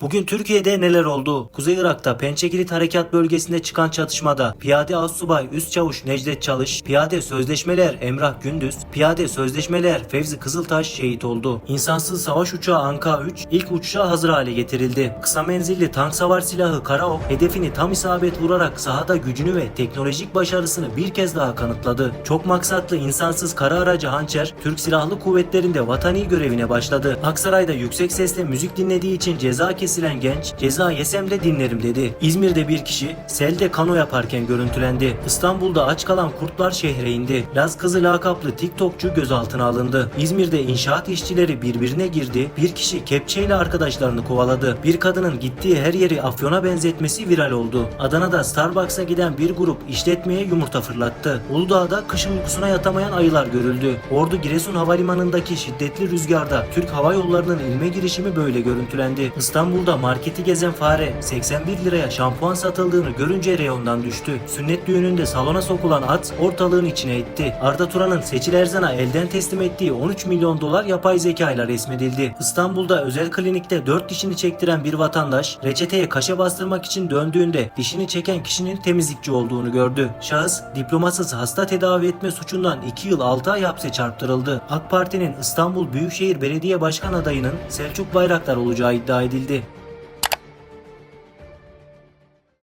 Bugün Türkiye'de neler oldu? Kuzey Irak'ta Pençekilit Harekat Bölgesi'nde çıkan çatışmada Piyade Assubay Üst Çavuş Necdet Çalış, Piyade Sözleşmeler Emrah Gündüz, Piyade Sözleşmeler Fevzi Kızıltaş şehit oldu. İnsansız savaş uçağı Anka-3 ilk uçuşa hazır hale getirildi. Kısa menzilli tank savar silahı Karaok hedefini tam isabet vurarak sahada gücünü ve teknolojik başarısını bir kez daha kanıtladı. Çok maksatlı insansız kara aracı Hançer, Türk Silahlı Kuvvetleri'nde vatani görevine başladı. Aksaray'da yüksek sesle müzik dinlediği için ceza kesilen genç, ceza yesem de dinlerim dedi. İzmir'de bir kişi selde kano yaparken görüntülendi. İstanbul'da aç kalan kurtlar şehre indi. Laz kızı lakaplı TikTokçu gözaltına alındı. İzmir'de inşaat işçileri birbirine girdi. Bir kişi kepçeyle arkadaşlarını kovaladı. Bir kadının gittiği her yeri afyona benzetmesi viral oldu. Adana'da Starbucks'a giden bir grup işletmeye yumurta fırlattı. Uludağ'da kışın uykusuna yatamayan ayılar görüldü. Ordu Giresun Havalimanı'ndaki şiddetli rüzgarda Türk Hava Yolları'nın ilme girişimi böyle görüntülendi. İstanbul'da marketi gezen fare 81 liraya şampuan satıldığını görünce reyondan düştü. Sünnet düğününde salona sokulan at ortalığın içine etti. Arda Turan'ın Seçil Erzan'a elden teslim ettiği 13 milyon dolar yapay zeka ile resmedildi. İstanbul'da özel klinikte 4 dişini çektiren bir vatandaş reçeteye kaşe bastırmak için döndüğünde dişini çeken kişinin temizlikçi olduğunu gördü. Şahıs diplomasız hasta tedavi etme suçundan 2 yıl 6 ay hapse çarptırıldı. AK Parti'nin İstanbul Büyükşehir Belediye Başkan adayının Selçuk Bayraktar olacağı iddia edildi.